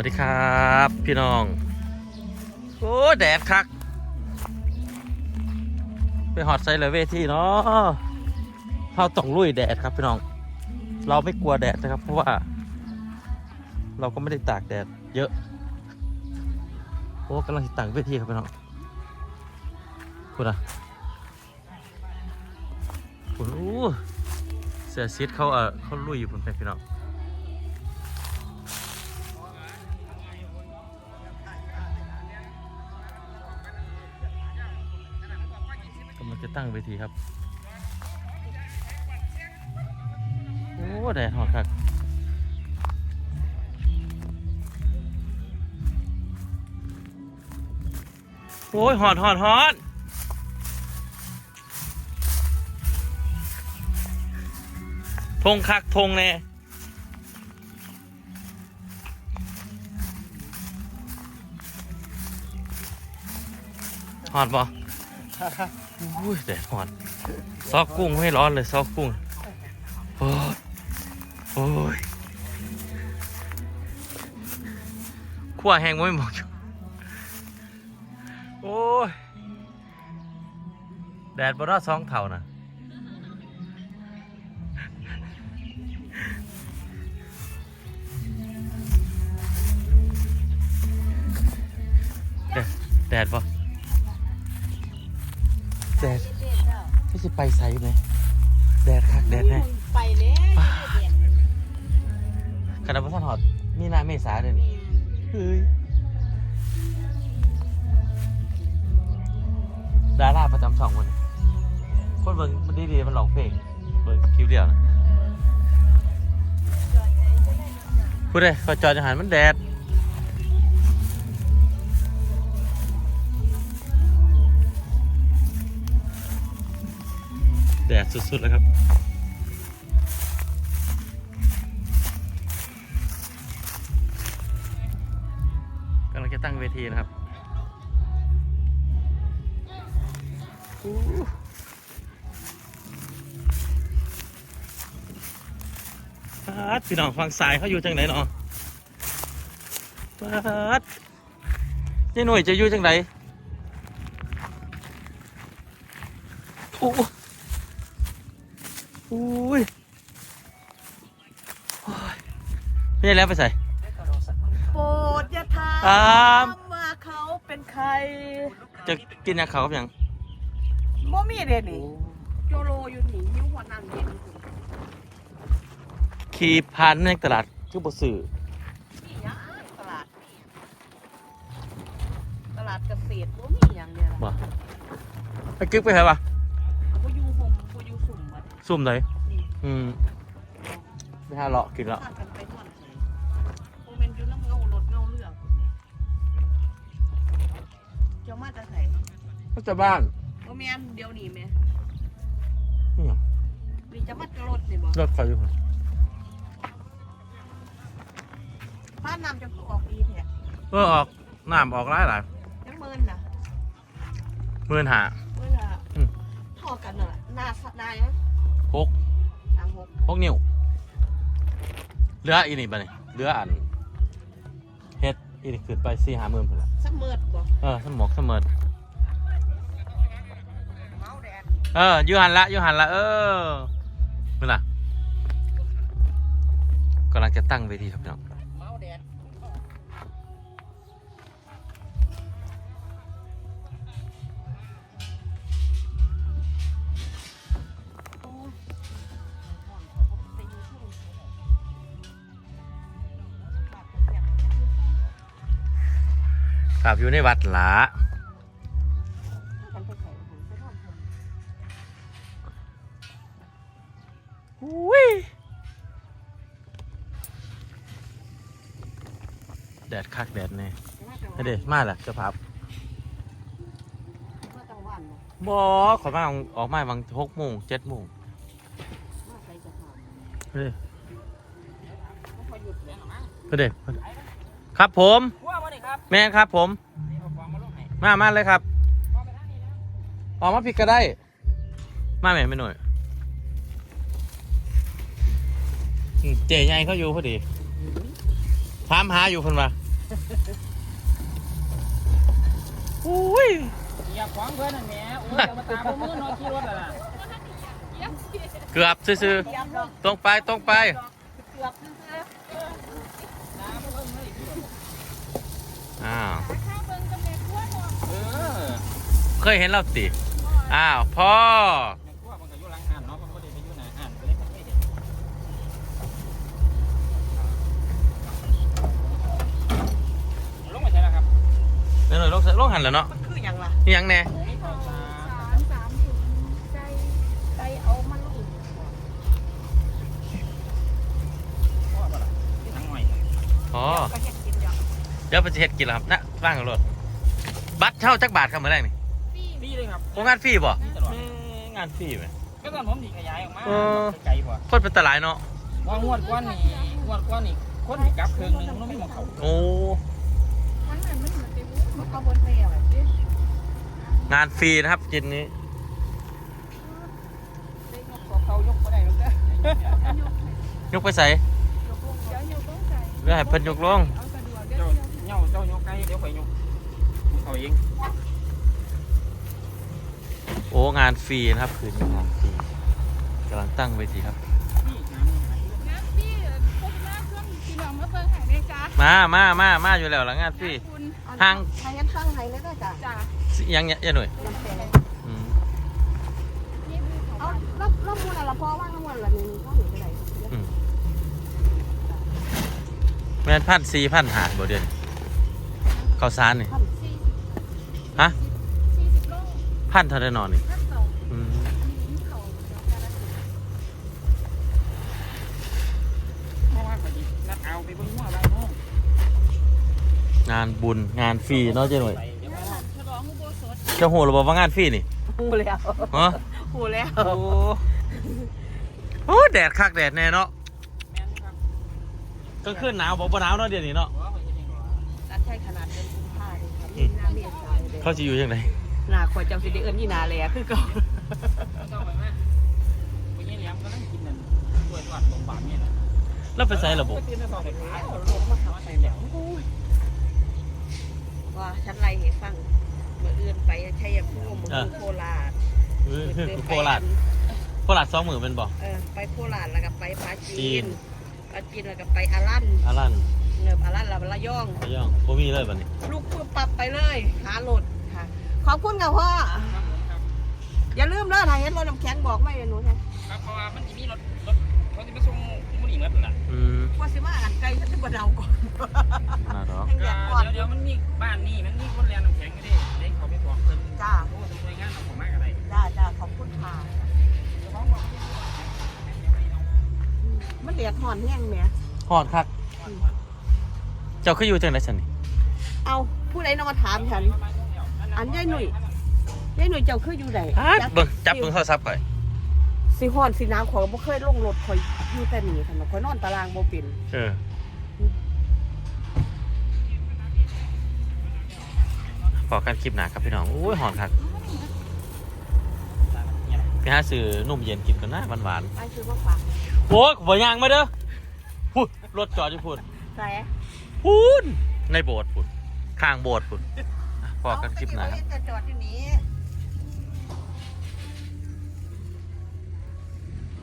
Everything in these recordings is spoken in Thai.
วัสดีครับ พี่น้อง โอ้แดดคัก ไปหอดไซเลเวที่เนาะเราต้องลุยแดดครับพี่น้อง เราไม่กลัวแดดนะครับ เพราะว่า เราก็ไม่ได้ตากแดดเยอะโอ้กำลังติดตั้งเวทีครับพี่น้องคุณอะคุณอู้เสียซิดเขาเออเขาลุยอยู่ผมไปพี่น้องำลังจะตั้งเวทีครับ โอ้ แดดหอดครับโอ้ยหอดหอดหอดทงคักทงแน่หอดบ่ อุ้ยแดดหอดซอกกุ้งไม่ร้อนเลยซอกกุ้งโอ้ยโอ้ยขั้วแห้งไว้หมดโอ้ยแดดบรอดสองเท่านะแดดแดดปะ แดดไม่ใช่ไปใส่ไหมแดดคักแดดแน่ไปเลยเด็ดขนาดว่าท่านหอด มีนาเมษาเลยนี่เฮ้ยดาราประจำสองคนนี่คนเบิ่งมันดีดีๆมันหลอกเพลงเบิ่งคลิปเดียวนะพูดเลยขอจอดอาหารมันแดด แดดสุดๆแล้วครับ กำลังจะตั้งเวทีนะครับปาดพี่น้องฟังสายเขาอยู่จังไหนเนาะปาดนี่หน่วยจะอยู่จังไหนโอ้ อ้ยโอ้ยไม่ใช่แล้วไปใส่ โปรดอย่าถาตามมว่าเขาเป็นใครจะกินยาเขาวกับหยังบ่มีเดนี่โจโลอยู่หนียิ้วหัวนั่งเย็นขี่ผ่านในตลาดคือบสื่อนี่ยะตลาดนี่ตลาดเกษตรบ่มีอย่างเดียวล่ะบ่ไปกึกไปเหรอวะ ซุ่มไหนนี่อืมไปหาเลาะกินแล้วพากันไปท่อนไสโมเมนต์อยู่น้ำเงารถเงาเรือเจ้ามาจะใส่ก็จะบ้านโมเมนเดี๋ยวนี้แม่นี่หยังนี่จะมากระรถนี่บ่รถไฟอยู่พุ่นบ้านน้ำจะออกดีแท้เออออกน้ำออกหลายหลายยังเมินนะหมื่นหาเมื่ออืมทอกันน่ะหน้าสัตว์นายนะ หกทางหกหกนิ้วเรืออีนี่ปะนี่เรืออันเฮ็ดอีนี่ขึ้นไปสี่ห้าหมื่นพุ่นละสักเมิดบ่เออสมอกเสมอเมาแดดเอออยูหันละอยูหันละเออนี่ล่ะกำลังจะตั้งเวทีครับพี่น้อง ครับอยู่ในวัดหลากันไปใส่อาหารไปทอดผมอุ้ยแดดคักแดดแน่มาจังหให้เด็มาล่ะเจะพับมาจังหวัดเนาะบอขอมาออกมาบางหกโมงเจ็ดโมงมาใส่กระถางเฮ้ยไม่ค่อยหยุดเลยหรอมั้งเฮ้ยครับผมว่าวันนี้ครับ แม่นครับผมนี่เอาความมาลงให้มามาเลยครับพอไปทางนี้นะออกมาผิดก็ได้ มาแม่ไม่หน่อยอืมเจ๊ใหญ่เขาอยู่พอดีถามหาอยู่คนมาเอุ้ยอย่าขวางเพื่อนนั่นแหมโอ้ยอย่ามาตามพวกมือน้อยขี่รถอะนะเกือบซื่อเตรียมดอกๆตรงไปตรงไป เกือบซื้อ ตามพวกมือขี่รถ อ้าวข้าวเบิ่งกับแม่ครัวเนาะเออเคยเห็นเราติอ้าวพ่อแม่ครัวมันก็อยู่หลังหันเนาะมันก็ได้ไปอยู่หน้าหันก็เลยมันไม่เห็นลงมาใช่แล้วครับเดี๋ยวหน่อยลงลงหันแล้วเนาะมันคือหยังล่ะนี่ยังแน่นี่ข้าวสาสามมสามถุงใจใจเอามันลงพ่อ เฮ็ดกินอย่างเดี๋ยวไปเฮ็ดกินแล้วครับนะว่างกับรถบัตรเช่าจักบาทครับเมื่อแรกนี่พี่เลยครับโรงงานฟรีบ่นี่ตลอดแม่งานฟรีไหม ก็ตอนผมดีขยายออกมาเออ ไกลกว่าคนเป็นตลายเนาะว่างวดกว่านี่งวดกว่านี่คนที่กลับเครื่องนึงมันไม่มองเขาโอ้มันน่ะมันเหมือนไปวุ้นมันก็บนแล้วแบบนี้งานฟรีนะครับกินนี้ได้ยกตัวเขายกไม่ได้หรอกเด้อยกไปใส่เดี๋ยวอยู่ต้องใส่เพื่อให้เพิ่นยกลงเอาสะดวกเดี๋ยว เจ้าเจ้ายกไกลเดี๋ยวข่อยกเขาเองโอ้งานฟรีนะครับคืนนี้งานฟรีกำลังตั้งเวทีครับนี่น้ำหายเรื่องนะพี่พวกหน้าเครื่องพี่น้องมาเบิ่งให้ได้จ้ามามามามาอยู่แล้วหลังงานฟรี คุณห่าง ทางยันข้างไหนเลยก็จ้าจ้ายังเนี่ยยังหน่อยน้ำแข็งอืมเอาแล้วแล้วมูลอะไรเพราะว่าน้ำมันละมีข้าวหนูไปไหนอืมแม่นพันสี่พันหาบ่เดือน ข้าวสารนี่พันสี่ฮะสี่สิบโลพันเท่าได้นอนนี่พันสองอืมมีเขาเดี๋ยวกันละเพราะว่าข่อยสินัดเอาไปเบิ่งหัวบางโมงงานบุญงานฟรีเนาะเจ้หน่อยไปเดี๋ยวไปฉลองอุโบสถเจ้าโหรือบอกว่างานฟรีนี่หูแล้วฮะหูแล้วโอ้โอ้แดดคักแดดแน่เนาะแม่นครับก็ขึ้นหนาวบอกว่าหนาวเนาะเดี๋ยวนี้เนาะหัวข่อยเฮ็ดเองเหรอตัดใช้ขนาดเป็น เลยเขาจะอยู่ยังไงหน้าควรจะสิได้เอิ้นยี่นาแลคือเก่าเจ้าไปไหมไปเยี่ยมยามก็นั่งกินนั่นถ้วยทอดลงบาทเนี่ยนะแล้วไปใส่ระบบก็ตื่นมาสองไปขายเอาลงมาทำไปแล้วว่าฉันไล่ให้ฟังเมื่ออื่นไปชัยภูมิมือโคราชเออโคราชโคราชสองหมื่นเป็นบ่เออไปโคราชแล้วก็ไปปาจีจีนนปาจีนแล้วก็ไปอารันอารันเนิบอารันแล้วระยองระยองบ่มีเลยบัดนี้ลูกปุ๊บปรับไปเลย หาโหลดค่ะ ขอบคุณค่ะพ่อ ครับผมครับอย่าลืมเด้อถ้าเห็นรถน้ำแข็งบอกไม่หนูแท้ครับเพราะว่ามันจะมีรถรถเขาจะไปส่งมุนีเมื่อไหร่อืมว่าสิมาอ่านไกลฉันจะบ่เดาก่อนน่าดอกยังแดดก่อนเดี๋ยวเดี๋ยวมันมีบ้านนี่มันมีคนแรงน้ำแข็งอยู่ดิได้เขาไปบอกเพิ่นจ้าโอ้ตรงหน่วยงานเอาของมากอะไรจ้าจ้าขอบคุณค่ะ เดี๋ยวเขาบอกที่เดี๋ยวไปเอามันเดือดห่อนแห้งแหมฮอดคักเจ้าคืออยู่จังได๋ซั่นนี่เอาผู้ใดนอนถามฉัน อันยายหนุ่ยยายหนุ่ยเจ้าคืออยู่ไหนฮัดเบิ่งจับเบิ่งโทรศัพท์ข่อยสิห่อนสิหนาวข่อยบ่เคยลงรถข่อยอยู่แต่นี่ค่ะข่อยนอนตารางบ่เป็นเออพอกันคลิปหน้าครับพี่น้องโอ้ยหอนคักไปหาซื้อนุ่มเย็นกินกันนะหวานไปซื้อมาฝากๆโอ้ยบ่ย่างมาเด้อพูดรถจอดอยู่พุ่นใส่พูนในโบสถ์พุ่นข้างโบสถ์พุ่น พอกันคลิปหน้าครับ จะจอดอยู่นี้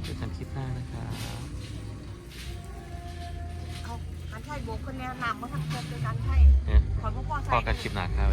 เจอกันคลิปหน้านะครับเอาหันไทยโบกคนแนวน้ำมาทักเกิดด้วยกันไทยเนี่ยขอยบ่พอพใส่อกันคลิปหน้าครับ